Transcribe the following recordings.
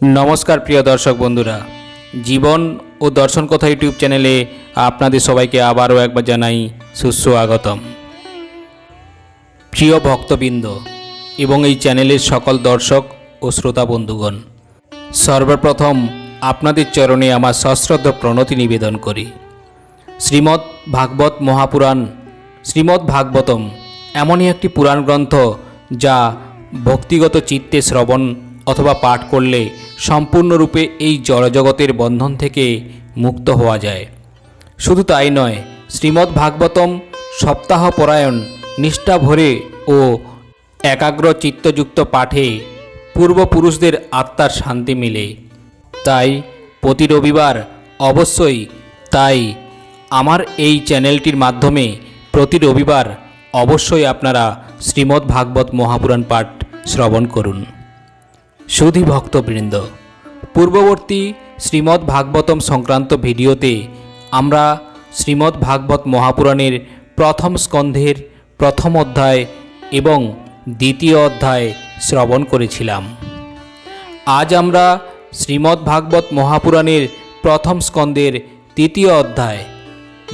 নমস্কার প্রিয় দর্শক বন্ধুরা। জীবন ও দর্শন কথা ইউটিউব চ্যানেলে আপনাদের সবাইকে আবারও একবার জানাই সুস্বাগতম। প্রিয় ভক্তবৃন্দ এবং এই চ্যানেলের সকল দর্শক ও শ্রোতা বন্ধুগণ, সর্বপ্রথম আপনাদের চরণে আমার সশ্রদ্ধ প্রণতি নিবেদন করি। শ্রীমৎ ভাগবত মহাপুরাণ শ্রীমৎ ভাগবতম এমনই একটি পুরাণ গ্রন্থ যা ভক্তিগত চিত্তে শ্রবণ অথবা পাঠ করলে সম্পূর্ণরূপে এই জড়জগতের বন্ধন থেকে মুক্ত হওয়া যায়। শুধু তাই নয় শ্রীমদ্ ভাগবতম সপ্তাহ পরায়ণ নিষ্ঠা ভরে ও একাগ্র চিত্তযুক্ত পাঠে পূর্বপুরুষদের আত্মার শান্তি মিলে। তাই প্রতি রবিবার অবশ্যই তাই আমার এই চ্যানেলটির মাধ্যমে প্রতি রবিবার অবশ্যই আপনারা শ্রীমদ্ ভাগবত মহাপুরাণ পাঠ শ্রবণ করুন। সুধী ভক্তবৃন্দ, পূর্ববর্তী শ্রীমদ্ ভাগবতম সংক্রান্ত ভিডিওতে আমরা শ্রীমদ্ ভাগবত মহাপুরাণের প্রথম স্কন্ধের প্রথম অধ্যায় এবং দ্বিতীয় অধ্যায় শ্রবণ করেছিলাম। আজ আমরা শ্রীমদ্ ভাগবত মহাপুরাণের প্রথম স্কন্ধের তৃতীয় অধ্যায়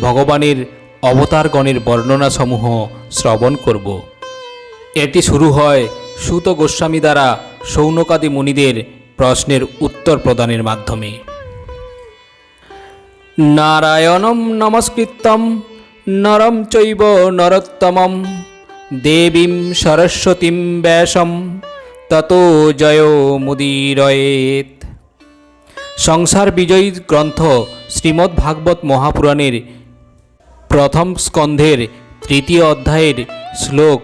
ভগবানের অবতারগণের বর্ণনাসমূহ শ্রবণ করব। এটি শুরু হয় সুত গোস্বামী দ্বারা সৌনকাদি মুনিদের প্রশ্নের উত্তর প্রদানের মাধ্যমে। নারায়ণম নমস্কৃতম নরম চৈব নরোত্তমম, দেবীম সরস্বতীম ব্যাসম, ততো জয় মুদিরয়েত। সংসার বিজয়ী গ্রন্থ শ্রীমদ্ ভাগবত মহাপুরাণের প্রথম স্কন্ধের তৃতীয় অধ্যায়ের শ্লোক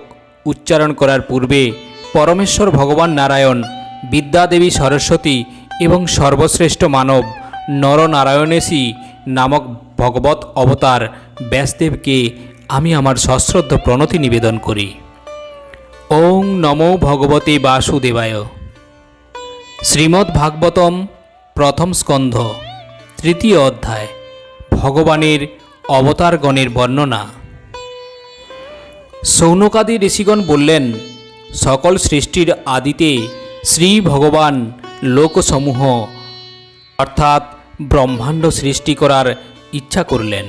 উচ্চারণ করার পূর্বে পরমেশ্বর ভগবান নারায়ণ, বিদ্যাদেবী সরস্বতী এবং সর্বশ্রেষ্ঠ মানব নরনারায়ণেশী নামক ভগবত অবতার ব্যাসদেবকে আমি আমার সশ্রদ্ধ প্রণতি নিবেদন করি। ওং নমো ভগবতে বাসুদেবায়। শ্রীমদ্ ভাগবতম প্রথম স্কন্ধ, তৃতীয় অধ্যায়, ভগবানের অবতারগণের বর্ণনা। সৌনকাদি ঋষিগণ বললেন সকল সৃষ্টির আদিতে শ্রী ভগবান লোকসমূহ, অর্থাৎ ব্রহ্মাণ্ড সৃষ্টি করার ইচ্ছা করলেন।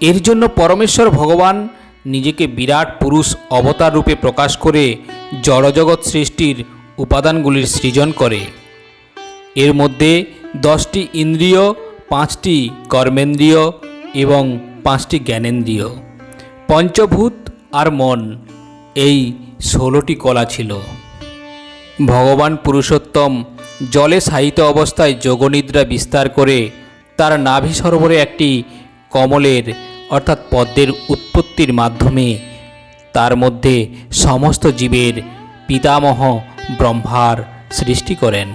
এর জন্য পরমেশ্বর ভগবান নিজেকে বিরাট পুরুষ অবতার রূপে প্রকাশ করে জড়জগৎ সৃষ্টির উপাদানগুলির সৃজন করে। এর মধ্যে দশটি ইন্দ্রিয়, পাঁচটি কর্মেন্দ্রিয় এবং পাঁচটি জ্ঞানেন্দ্রিয়, পঞ্চভূত আর মন। এই ষোলোটি কলা ছিল। ভগবান পুরুষোত্তম জলে সাহিত্য অবস্থায় যোগনিদ্রা বিস্তার করে তার নাভি সরোবরে একটি কমলের, অর্থাৎ পদ্মের উৎপত্তির মাধ্যমে তার মধ্যে সমস্ত জীবের পিতামহ ব্রহ্মার সৃষ্টি করেন।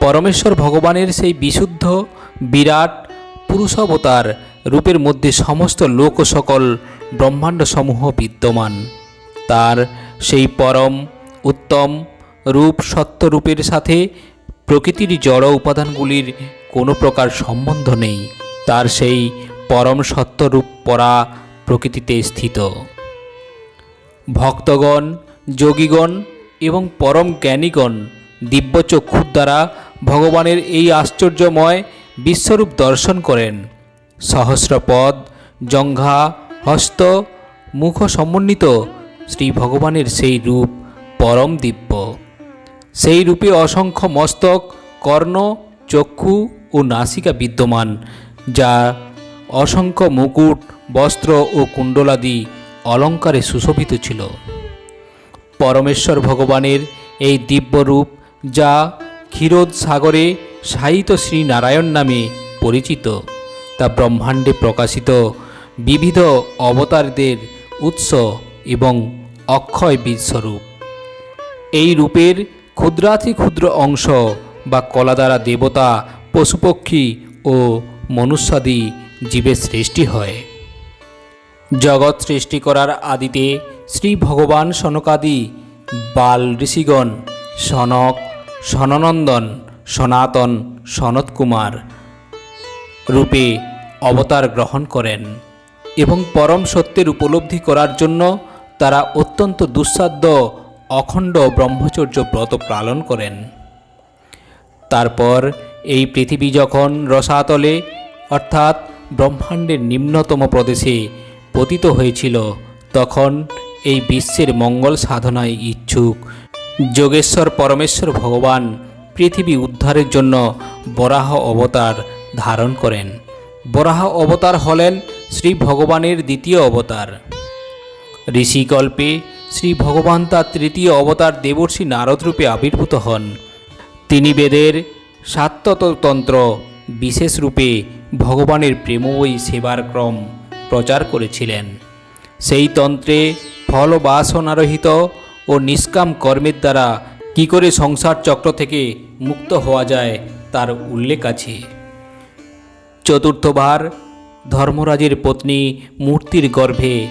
পরমেশ্বর ভগবানের সেই বিশুদ্ধ, বিরাট, পুরুষাবতার রূপের মধ্যে সমস্ত লোক সকল ব্রহ্মাণ্ডসমূহ বিদ্যমান। তার সেই পরম, উত্তম রূপ সত্য রূপের সাথে প্রকৃতির জড় উপাদানগুলির কোনো প্রকার সম্বন্ধ নেই। তার সেই পরম সত্যরূপ পরা প্রকৃতিতে স্থিত। ভক্তগণ, যোগীগণ এবং পরম জ্ঞানীগণ দিব্যচক্ষুর দ্বারা ভগবানের এই আশ্চর্যময় বিশ্বরূপ দর্শন করেন। সহস্রপদ, জঙ্ঘা, হস্ত, মুখ সমন্বিত শ্রী ভগবানের সেই রূপ পরম দিব্য। সেই রূপে অসংখ্য মস্তক, কর্ণ, চক্ষু ও নাসিকা বিদ্যমান, যা অসংখ্য মুকুট, বস্ত্র ও কুণ্ডলাদি অলঙ্কারে সুশোভিত ছিল। পরমেশ্বর ভগবানের এই দিব্যরূপ যা ক্ষীরোদ সাগরে সাহিত্য শ্রী নারায়ণ নামে পরিচিত, তা ব্রহ্মাণ্ডে প্রকাশিত বিবিধ অবতারদের উৎস এবং অক্ষয় বীজস্বরূপ। এই রূপের ক্ষুদ্রাতি ক্ষুদ্র অংশ বা কলা দ্বারা দেবতা, পশুপক্ষী ও মনুষ্যাদি জীবের সৃষ্টি হয়। জগৎ সৃষ্টি করার আদিতে শ্রী ভগবান সনকাদি, বাল ঋষিগণ, সনক, সননন্দন, সনাতন সনত কুমার রূপে অবতার গ্রহণ করেন এবং পরম সত্যের উপলব্ধি করার জন্য তারা অত্যন্ত দুঃসাধ্য, অখণ্ড ব্রহ্মচর্য ব্রত পালন করেন। তারপর এই পৃথিবী যখন রসাতলে, অর্থাৎ ব্রহ্মাণ্ডের নিম্নতম প্রদেশে পতিত হয়েছিল, তখন এই বিশ্বের মঙ্গল সাধনায় ইচ্ছুক যোগেশ্বর পরমেশ্বর ভগবান পৃথিবী উদ্ধারের জন্য বরাহ অবতার ধারণ করেন। বরাহ অবতার হলেন শ্রী ভগবানের দ্বিতীয় অবতার। ঋষিকল্পে শ্রী ভগবান তার তৃতীয় অবতার দেবর্ষি নারদ রূপে আবির্ভূত হন। তিনি বেদের সাত্যতন্ত্র বিশেষ রূপে ভগবানের প্রেমময়ী সেবার ক্রম প্রচার করেছিলেন। সেই তন্ত্রে ফল বাসনারহিত ও নিষ্কাম কর্মের দ্বারা কি করে সংসার চক্র থেকে মুক্ত হওয়া যায় তার উল্লেখ আছে। চতুর্থবার ধর্মরাজের পত্নী মূর্তির গর্ভে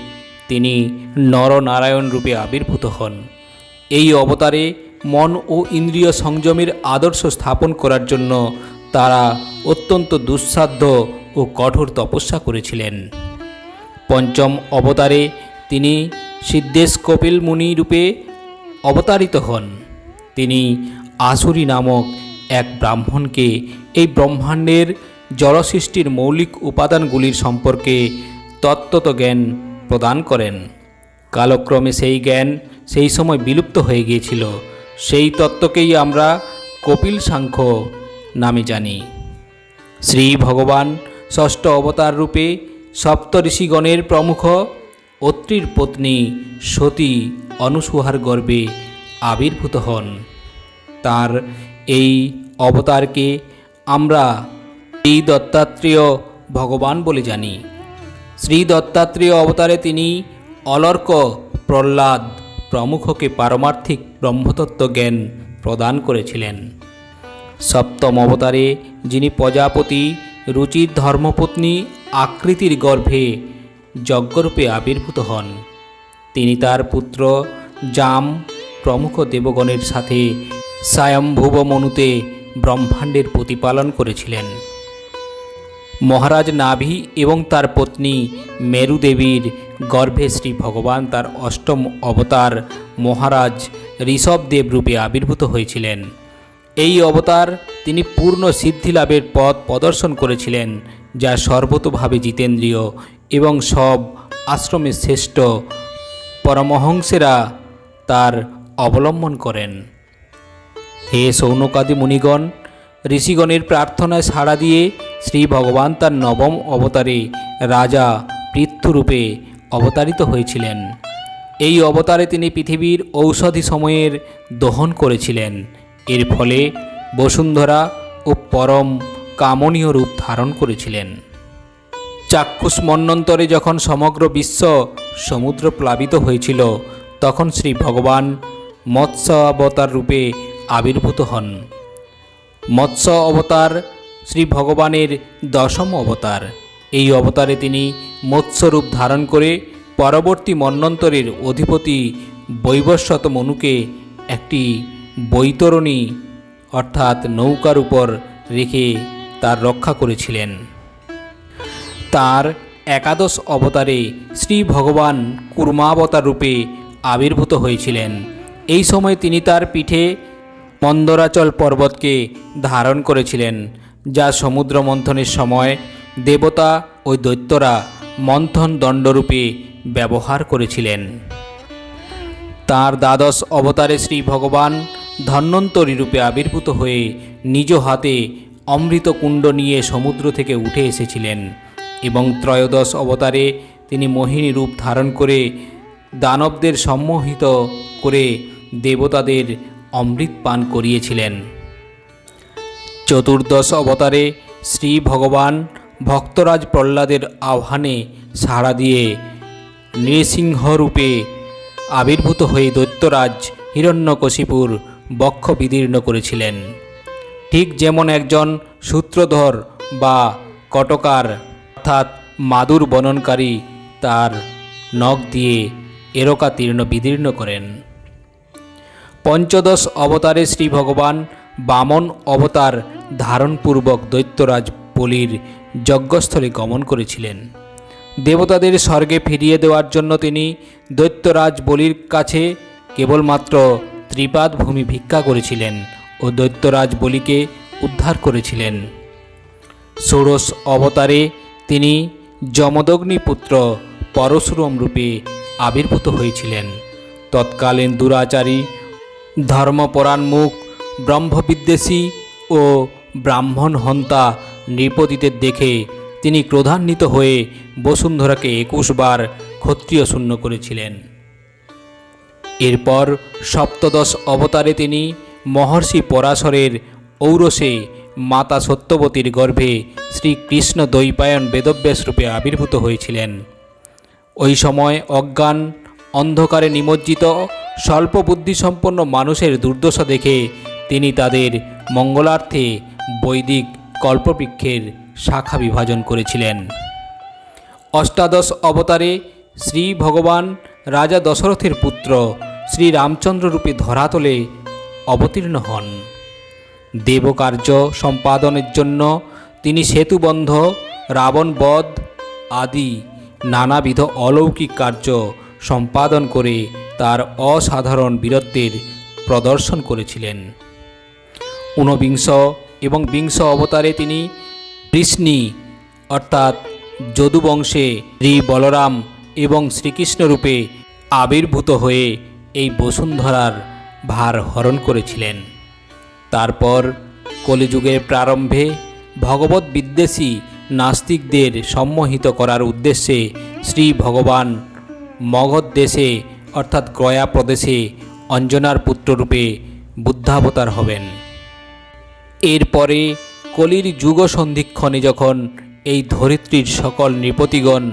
তিনি নরনারায়ণ রূপে আবির্ভূত হন। এই অবতারে মন ও ইন্দ্রিয় সংযমের আদর্শ স্থাপন করার জন্য তারা অত্যন্ত দুঃসাধ্য ও কঠোর তপস্যা করেছিলেন। পঞ্চম অবতারে তিনি সিদ্ধেশ কপিল মুনি রূপে অবতারিত হন। তিনি আসুরি নামক এক ব্রাহ্মণকে এই ব্রহ্মাণ্ডের জলসৃষ্টির মৌলিক উপাদানগুলির সম্পর্কে তত্ত্বত জ্ঞান প্রদান করেন। কালক্রমে সেই জ্ঞান সেই সময় বিলুপ্ত হয়ে গিয়েছিল। সেই তত্ত্বকেই আমরা কপিল সাংখ্য নামে জানি। শ্রী ভগবান ষষ্ঠ অবতার রূপে সপ্তঋষিগণের প্রমুখ অত্রির পত্নী সতী অনুসুহার গর্ভে আবির্ভূত হন। তার এই অবতারকে আমরা শ্রী দত্তাত্রেয় ভগবান বলে জানি। শ্রী দত্তাত্রেয় অবতারে তিনি অলর্ক প্রহ্লাদ প্রমুখকে পারমার্থিক ব্রহ্মতত্ত্ব জ্ঞান প্রদান করেছিলেন। সপ্তম অবতারে যিনি প্রজাপতি, রুচির ধর্মপত্নী আকৃতির গর্ভে যজ্ঞরূপে আবির্ভূত হন। তিনি তার পুত্র জাম প্রমুখ দেবগণের সাথে স্বয়ম্ভুব মনুতে ব্রহ্মাণ্ডের প্রতিপালন করেছিলেন। মহারাজ নাভি এবং তার পত্নী মেরুদেবীর গর্ভে শ্রী ভগবান তার অষ্টম অবতার মহারাজ ঋষভদেব রূপে আবির্ভূত হয়েছিলেন। এই অবতার তিনি পূর্ণ সিদ্ধি লাভের পথ প্রদর্শন করেছিলেন, যা সর্বতোভাবে জিতেন্দ্রীয় এবং সব আশ্রমে শ্রেষ্ঠ পরমহংসেরা তার অবলম্বন করেন। হে সৌনকাদি মুনিগণ ঋষিগণের প্রার্থনায় সাড়া দিয়ে শ্রী ভগবান তার নবম অবতারে রাজা পৃথ্বরূপে অবতারিত হয়েছিলেন। এই অবতারে তিনি পৃথিবীর ঔষধি সময়ের দহন করেছিলেন। এর ফলে বসুন্ধরা ও পরম কামনীয় রূপ ধারণ করেছিলেন। চাক্ষুষ মন্বন্তরে যখন সমগ্র বিশ্ব সমুদ্র প্লাবিত হয়েছিল, তখন শ্রী ভগবান মৎস্য অবতার রূপে আবির্ভূত হন। মৎস্য অবতার, শ্রী ভগবানের দশম অবতার। এই অবতারে তিনি মৎস্যরূপ ধারণ করে পরবর্তী মন্বন্তরের অধিপতি বৈবস্বত মনুকে একটি বৈতরণী, অর্থাৎ নৌকার উপর রেখে তার রক্ষা করেছিলেন। তার একাদশ অবতারে শ্রী ভগবান কুর্মাবতার রূপে আবির্ভূত হয়েছিলেন। এই সময় তিনি তার পিঠে মন্দরাচল পর্বতকে ধারণ করেছিলেন, যা সমুদ্র মন্থনের সময় দেবতা ও দৈত্যরা মন্থন দণ্ডরূপে ব্যবহার করেছিলেন। তার দ্বাদশ অবতারে শ্রী ভগবান ধন্বন্তরী রূপে আবির্ভূত হয়ে নিজ হাতে অমৃত কুণ্ড নিয়ে সমুদ্র থেকে উঠে এসেছিলেন এবং ত্রয়োদশ অবতারে তিনি মোহিনী রূপ ধারণ করে দানবদের সম্মোহিত করে দেবতাদের অমৃত পান করিয়েছিলেন। চতুর্দশ অবতারে শ্রী ভগবান ভক্তরাজ প্রহ্লাদের আহ্বানে সাড়া দিয়ে নৃসিংহরূপে আবির্ভূত হয়ে দৈত্যরাজ হিরণ্যকশিপুর বক্ষ বিদীর্ণ করেছিলেন। ঠিক যেমন একজন সূত্রধর বা কটকার, অর্থাৎ মাদুর বননকারী তার নখ দিয়ে এরকা তীর্ণ বিদীর্ণ করেন। পঞ্চদশ অবতারে শ্রী ভগবান বামন অবতার ধারণপূর্বক দৈত্যরাজ বলির যজ্ঞস্থলে গমন করেছিলেন। দেবতাদের স্বর্গে ফিরিয়ে দেওয়ার জন্য তিনি দৈত্যরাজ বলির কাছে কেবলমাত্র ত্রিপাদ ভূমি ভিক্ষা করেছিলেন ও দৈত্যরাজ বলিকে উদ্ধার করেছিলেন। ষোড়শ অবতারে তিনি যমদগ্নি পুত্র পরশুরম রূপে আবির্ভূত হয়েছিলেন। তৎকালীন দুরাচারী ধর্মপরাণমুখ ব্রহ্মবিদ্বেষী ও ব্রাহ্মণ হন্তা নৃপতিদের দেখে তিনি ক্রোধান্বিত হয়ে বসুন্ধরাকে একুশবার ক্ষত্রিয় শূন্য করেছিলেন। এরপর সপ্তদশ অবতারে তিনি মহর্ষি পরাশরের ঔরসে মাতা সত্যবতীর গর্ভে শ্রীকৃষ্ণ দৈপায়ন বেদব্যাস রূপে আবির্ভূত হয়েছিলেন। ওই সময় অজ্ঞান অন্ধকারে নিমজ্জিত স্বল্প বুদ্ধিসম্পন্ন মানুষের দুর্দশা দেখে তিনি তাদের মঙ্গলার্থে বৈদিক কল্পবৃক্ষের শাখা বিভাজন করেছিলেন। অষ্টাদশ অবতারে শ্রী ভগবান রাজা দশরথের পুত্র শ্রী রামচন্দ্র রূপে ধরাতলে অবতীর্ণ হন। দেবকার্য সম্পাদনের জন্য তিনি সেতুবন্ধ রাবণবধ আদি নানাবিধ অলৌকিক কার্য সম্পাদন করে তার অসাধারণ বীরত্বের প্রদর্শন করেছিলেন। ঊনবিংশ এবং বিংশ অবতারে তিনি কৃষ্ণী অর্থাৎ যদুবংশে শ্রী বলরাম এবং শ্রীকৃষ্ণ রূপে আবির্ভূত হয়ে এই বসুন্ধরার ভার হরণ করেছিলেন। তারপর কলিযুগের প্রারম্ভে ভগবত বিদ্বেষী নাস্তিকদের সম্মোহিত করার উদ্দেশ্যে শ্রী ভগবান মগধ দেশে, অর্থাৎ ক্রয়া প্রদেশে, অঞ্জনার পুত্ররূপে বুদ্ধাবতার হবেন। এরপরে কলির যুগ সন্ধিক্ষণে যখন এই ধরিত্রীর সকল নৃপতিগণ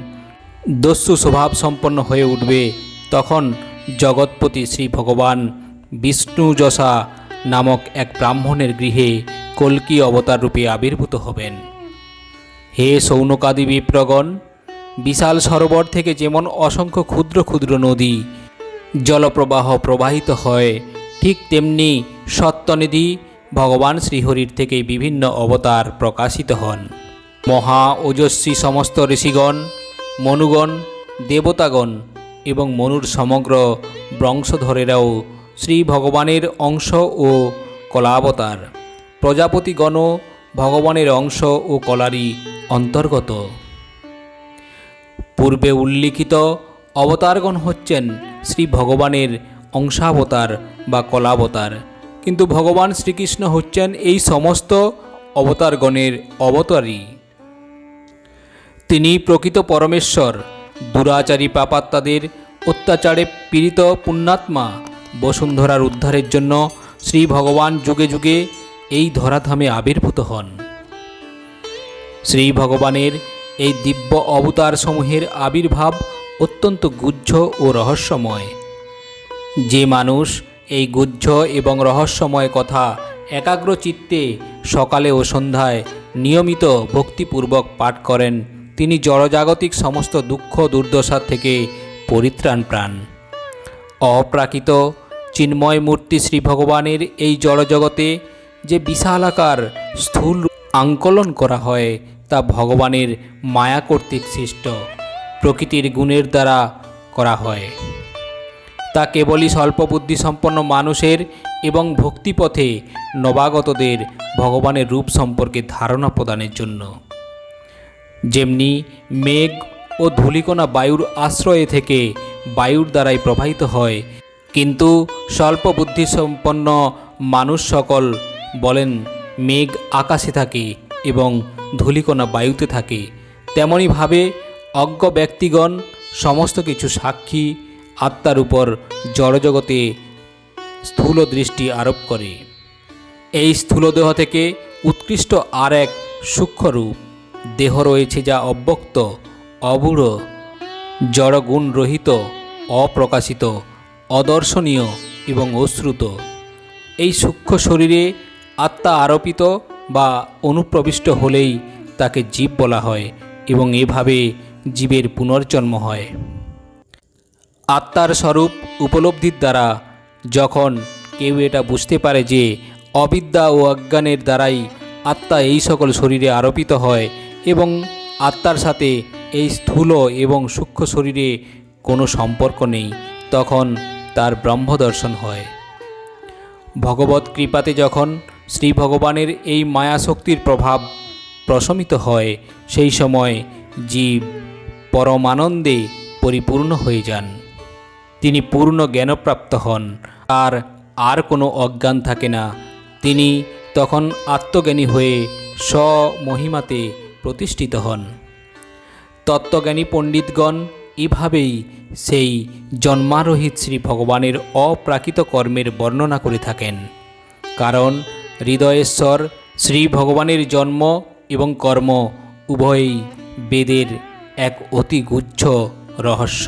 দস্যু স্বভাব সম্পন্ন হয়ে উঠবে, তখন জগৎপতি শ্রী ভগবান বিষ্ণুযশা নামক এক ব্রাহ্মণের গৃহে কল্কি অবতার রূপে আবির্ভূত হবেন। হে সৌনকাদি বিপ্রগণ বিশাল সরোবর থেকে যেমন অসংখ্য ক্ষুদ্র ক্ষুদ্র নদী জলপ্রবাহ প্রবাহিত হয়, ঠিক তেমনি সত্যনিধি ভগবান শ্রীহরির থেকে বিভিন্ন অবতার প্রকাশিত হন। মহা ওজস্বী সমস্ত ঋষিগণ, মনুগণ, দেবতাগণ এবং মনুর সমগ্র বংশধরেরাও শ্রী ভগবানের অংশ ও কলাবতার। প্রজাপতিগণও ভগবানের অংশ ও কলারই অন্তর্গত। পূর্বে উল্লিখিত অবতারগণ হচ্ছেন শ্রী ভগবানের অংশাবতার বা কলাবতার। কিন্তু ভগবান শ্রীকৃষ্ণ হচ্ছেন এই সমস্ত অবতারগণের অবতারই তিনি প্রকৃত পরমেশ্বর, দুরাচারী পাপাত্মাদের অত্যাচারে পীড়িত পুণ্যাত্মা বসুন্ধরার উদ্ধারের জন্য শ্রী ভগবান যুগে যুগে এই ধরাধামে আবির্ভূত হন। শ্রী ভগবানের এই দিব্য অবতার সমূহের আবির্ভাব অত্যন্ত গুহ্য ও রহস্যময়। যে মানুষ এই গুহ্য এবং রহস্যময় কথা একাগ্র চিত্তে সকালে ও সন্ধ্যায় নিয়মিত ভক্তিপূর্বক পাঠ করেন, তিনি জড়জাগতিক সমস্ত দুঃখ দুর্দশা থেকে পরিত্রাণ প্রাণ অপ্রাকৃত চিন্ময় মূর্তি শ্রী ভগবানের এই জড়জগতে যে বিশালাকার স্থূল আঙ্কলন করা হয় তা ভগবানের মায়া কর্তৃক সৃষ্ট, প্রকৃতির গুণের দ্বারা করা হয়। তা কেবলই স্বল্প বুদ্ধিসম্পন্ন মানুষের এবং ভক্তিপথে নবাগতদের ভগবানের রূপ সম্পর্কে ধারণা প্রদানের জন্য। যেমনি মেঘ ও ধূলিকণা বায়ুর আশ্রয়ে থেকে বায়ুর দ্বারাই প্রবাহিত হয়, কিন্তু স্বল্প বুদ্ধিসম্পন্ন মানুষ সকল বলেন, মেঘ আকাশে থাকে এবং ধূলিকণা বায়ুতে থাকে তেমনইভাবে অজ্ঞ ব্যক্তিগণ সমস্ত কিছু সাক্ষী আত্মার উপর জড়জগতে স্থূল দৃষ্টি আরোপ করে। এই স্থূলদেহ থেকে উৎকৃষ্ট আর এক সূক্ষ্মরূপ দেহ রয়েছে যা অব্যক্ত, অবূঢ়, জড়গুণ রহিত, অপ্রকাশিত, অদর্শনীয় এবং অশ্রুত। এই সূক্ষ্ম শরীরে আত্মা আরোপিত বা অনুপ্রবিষ্ট হলেই তাকে জীব বলা হয় এবং এভাবে জীবের পুনর্জন্ম হয়। আত্মার স্বরূপ উপলব্ধির দ্বারা যখন কেউ এটা বুঝতে পারে যে অবিদ্যা ও অজ্ঞানের দ্বারাই আত্মা এই সকল শরীরে আরোপিত হয় এবং আত্মার সাথে এই স্থূল এবং সূক্ষ্ম শরীরে কোনো সম্পর্ক নেই, তখন তার ব্রহ্মদর্শন হয়। ভগবত কৃপাতে যখন শ্রী ভগবানের এই মায়াশক্তির প্রভাব প্রশমিত হয়, সেই সময় জীব পরমানন্দে পরিপূর্ণ হয়ে যান। তিনি পূর্ণ জ্ঞানপ্রাপ্ত হন, আর আর কোনো অজ্ঞান থাকে না। তিনি তখন আত্মজ্ঞানী হয়ে স্বমহিমাতে প্রতিষ্ঠিত হন। তত্ত্বজ্ঞানী পণ্ডিতগণ এভাবেই সেই জন্মারোহিত শ্রী ভগবানের অপ্রাকৃত কর্মের বর্ণনা করে থাকেন। কারণ হৃদয়েশ্বর শ্রী ভগবানের জন্ম এবং কর্ম, উভয়ই বেদের এক অতি গুচ্ছ রহস্য।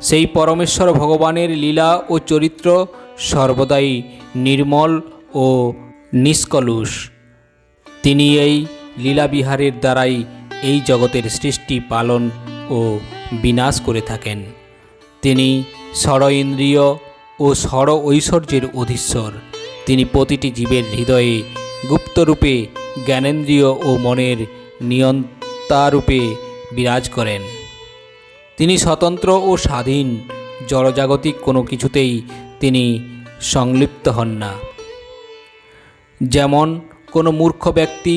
সেই পরমেশ্বর ভগবানের লীলা ও চরিত্র সর্বদাই নির্মল ও নিষ্কলুষ। তিনি এই লীলাবিহারের দ্বারাই এই জগতের সৃষ্টি, পালন ও বিনাশ করে থাকেন। তিনি ষড় ইন্দ্রিয় ও ষড় ঐশ্বর্যের অধীশ্বর। তিনি প্রতিটি জীবের হৃদয়ে গুপ্তরূপে, জ্ঞানেন্দ্রিয় ও মনের নিয়ন্তারূপে বিরাজ করেন। তিনি স্বতন্ত্র ও স্বাধীন, জড়জাগতিক কোনো কিছুতেই তিনি সংলিপ্ত হন না। যেমন কোনো মূর্খ ব্যক্তি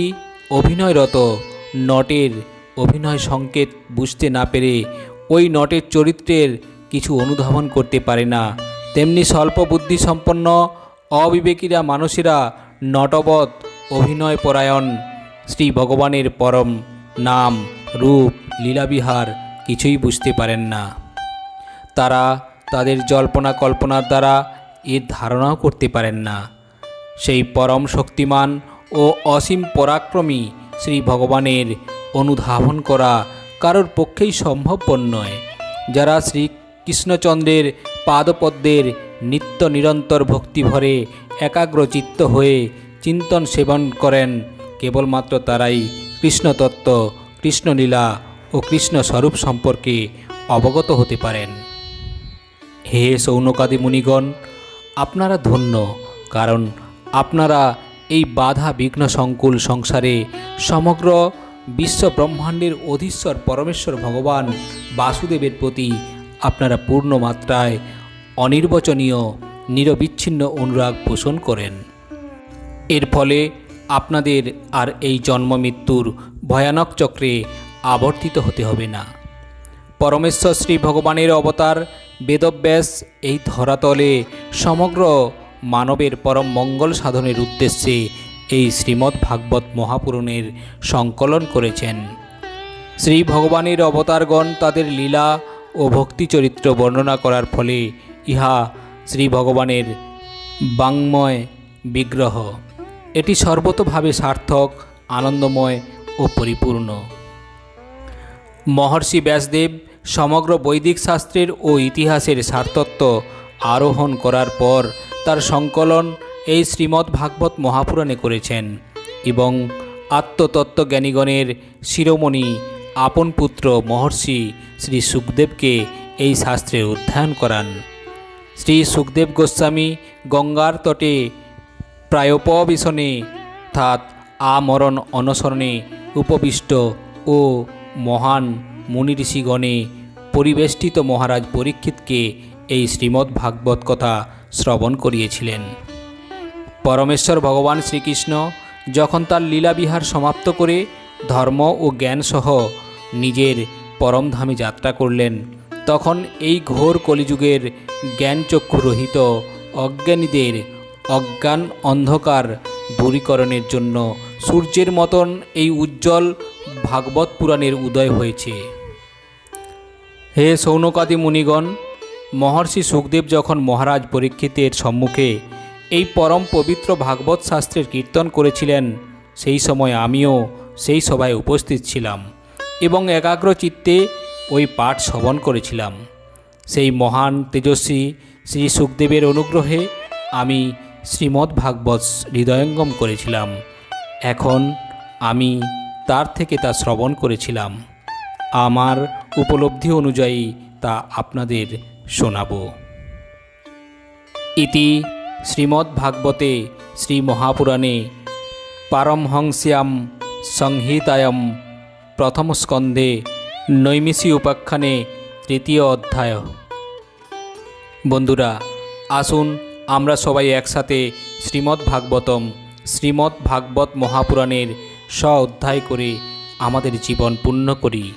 অভিনয়রত নটের অভিনয় সংকেত বুঝতে না পেরে ওই নটের চরিত্রের কিছু অনুধাবন করতে পারে না, তেমনি স্বল্প বুদ্ধি সম্পন্ন অবিবেকীরা মানুষেরা নটবৎ অভিনয় পরায়ণ। শ্রী ভগবানের পরম নাম, রূপ, লীলাবিহার কিছুই বুঝতে পারেন না। তারা তাদের জল্পনা কল্পনার দ্বারা এর ধারণাও করতে পারেন না। সেই পরম শক্তিমান ও অসীম পরাক্রমী শ্রী ভগবানের অনুধাবন করা কারোর পক্ষেই সম্ভবপর নয়। যারা শ্রী কৃষ্ণচন্দ্রের পাদপদ্মের নিত্য নিরন্তর ভক্তি ভরে একাগ্রচিত্ত হয়ে চিন্তন সেবন করেন। কেবলমাত্র তারাই কৃষ্ণতত্ত্ব, কৃষ্ণলীলা ও কৃষ্ণ স্বরূপ সম্পর্কে অবগত হতে পারেন। হে সৌনকাদি মুনিগণ, আপনারা ধন্য, কারণ আপনারা এই বাধা বিঘ্ন সংকুল সংসারে সমগ্র বিশ্ব ব্রহ্মাণ্ডের অধীশ্বর পরমেশ্বর ভগবান বাসুদেবের প্রতি আপনারা পূর্ণ মাত্রায় অনির্বচনীয়, নিরবিচ্ছিন্ন অনুরাগ পোষণ করেন। এর ফলে আপনাদের আর এই জন্ম মৃত্যুর ভয়ানক চক্রে আবর্তিত হতে হবে না। পরমেশ্বর শ্রী ভগবানের অবতার বেদব্যাস এই ধরাতলে সমগ্র মানবের পরম মঙ্গল সাধনের উদ্দেশ্যে এই শ্রীমদ্ ভাগবত মহাপুরাণের সংকলন করেছেন। শ্রী ভগবানের অবতারগণ তাদের লীলা ও ভক্তি চরিত্র বর্ণনা করার ফলে ইহা শ্রী ভগবানের বাংময় বিগ্রহ। এটি সর্বতভাবে সার্থক, আনন্দময় ও পরিপূর্ণ। মহর্ষি ব্যাসদেব সমগ্র বৈদিক শাস্ত্রের ও ইতিহাসের সার্থত্ব আরোহণ করার পর তার সংকলন এই শ্রীমদ্ ভাগবত মহাপুরাণে করেছেন এবং আত্মতত্ত্বজ্ঞানীগণের শিরোমণি আপন পুত্র মহর্ষি শ্রী সুখদেবকে এই শাস্ত্রে অধ্যয়ন করান। শ্রী সুখদেব গোস্বামী গঙ্গার তটে প্রায়োপবিশনে অর্থাৎ আমরণ অনসরণে উপবিষ্ট ও মহান মুনি ঋষিগণে পরিবেষ্টিত মহারাজ পরীক্ষিতকে এই শ্রীমদ্ ভাগবত কথা শ্রবণ করিয়েছিলেন। পরমেশ্বর ভগবান শ্রীকৃষ্ণ যখন তার লীলাবিহার সমাপ্ত করে ধর্ম ও জ্ঞানসহ নিজের পরমধামে যাত্রা করলেন তখন এই ঘোর কলিযুগের জ্ঞানচক্ষুরহিত অজ্ঞানীদের অজ্ঞান অন্ধকার দূরীকরণের জন্য সূর্যের মতন এই উজ্জ্বল ভাগবত পুরাণের উদয় হয়েছে। হে সৌনকাদি মুনিগণ, মহর্ষি সুখদেব যখন মহারাজ পরীক্ষিতের সম্মুখে এই পরম পবিত্র ভাগবত শাস্ত্রের কীর্তন করেছিলেন, সেই সময় আমিও সেই সভায় উপস্থিত ছিলাম এবং একাগ্র চিত্তে ওই পাঠ শ্রবণ করেছিলাম। সেই মহান তেজস্বী শ্রী সুখদেবের অনুগ্রহে আমি শ্রীমদ্ ভাগবত হৃদয়ঙ্গম করেছিলাম। এখন আমি তার থেকে তা শ্রবণ করেছিলাম। আমার উপলব্ধি অনুযায়ী তা আপনাদের শোনাব। ইতি শ্রীমদ্ভাগবতে শ্রীমহাপুরাণে পারমহংস্যাম সংহিতায়ম প্রথম স্কন্ধে নৈমিষী উপাখ্যানে তৃতীয় অধ্যায়। বন্ধুরা, আসুন আমরা সবাই একসাথে শ্রীমদ্ ভাগবতম শ্রীমদ্ ভাগবত মহাপুরাণের স্ব অধ্যায় করে আমাদের জীবন পূর্ণ করি।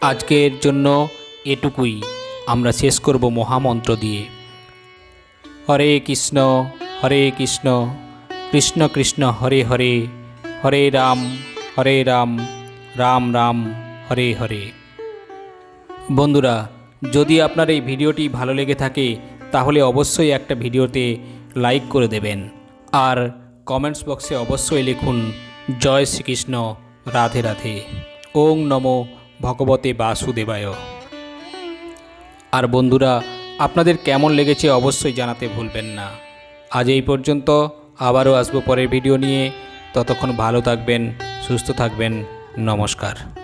আজকের জন্য এটুকুই। আমরা শেষ করব মহামন্ত্র দিয়ে। হরে কৃষ্ণ হরে কৃষ্ণ কৃষ্ণ কৃষ্ণ, হরে হরে হরে রাম হরে রাম রাম রাম। হরে হরে। বন্ধুরা, যদি আপনার এই ভিডিওটি ভালো লেগে থাকে, তাহলে অবশ্যই একটা ভিডিওতে লাইক করে দেবেন। আর কমেন্টস বক্সে অবশ্যই লিখুন, জয় শ্রীকৃষ্ণ, রাধে রাধে। ওং নমো ভগবতে বাসুদেবায়। আর বন্ধুরা, আপনাদের কেমন লেগেছে অবশ্যই জানাতে ভুলবেন না। আজ এই পর্যন্ত আবারও আসব পরের ভিডিও নিয়ে। ততক্ষণ ভালো থাকবেন, সুস্থ থাকবেন। নমস্কার।